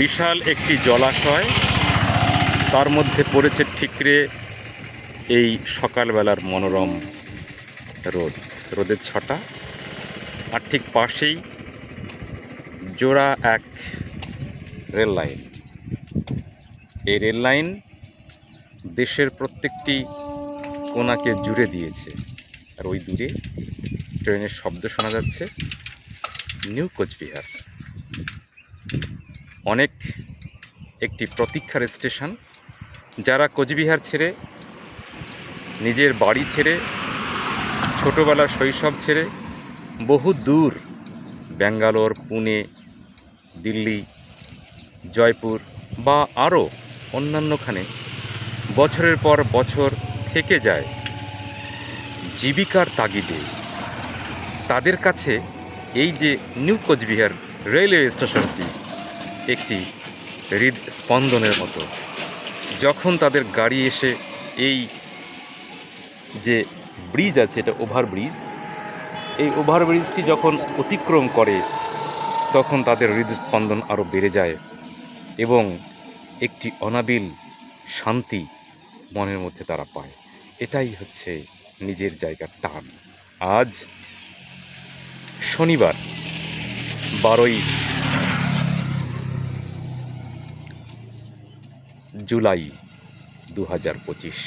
বিশাল একটি জলাশয়। তার মধ্যে পড়েছে ঠিকরে এই সকালবেলার মনোরম রোদ, রোদের ছটা। আর ঠিক পাশেই জোড়া এক রেল লাইন। এই রেল লাইন দেশের প্রত্যেকটি কোনাকে জুড়ে দিয়েছে। আর ওই দূরে ট্রেনের শব্দ শোনা যাচ্ছে। নিউ কোচবিহার। অনেক একটি প্রতীক্ষার স্টেশন, যারা কোচবিহার ছেড়ে, নিজের বাড়ি ছেড়ে, ছোটোবেলার শৈশব ছেড়ে বহু দূর ব্যাঙ্গালোর, পুনে, দিল্লি, জয়পুর বা আরও অন্যান্যখানে বছরের পর বছর থেকে যায় জীবিকার তাগিদে। তাদের কাছে এই যে নিউ কোচবিহার রেলওয়ে স্টেশনটি একটি হৃদস্পন্দনের মতো। যখন তাদের গাড়ি এসে এই যে ব্রিজ আছে, এটা ওভার ব্রিজ, এই ওভার ব্রিজটি যখন অতিক্রম করে, তখন তাদের হৃদস্পন্দন আরও বেড়ে যায় এবং একটি অনাবিল শান্তি মনের মধ্যে তারা পায়। এটাই হচ্ছে নিজের জায়গার টান। আজ শনিবার, বারোই জুলাই দু হাজার পঁচিশ।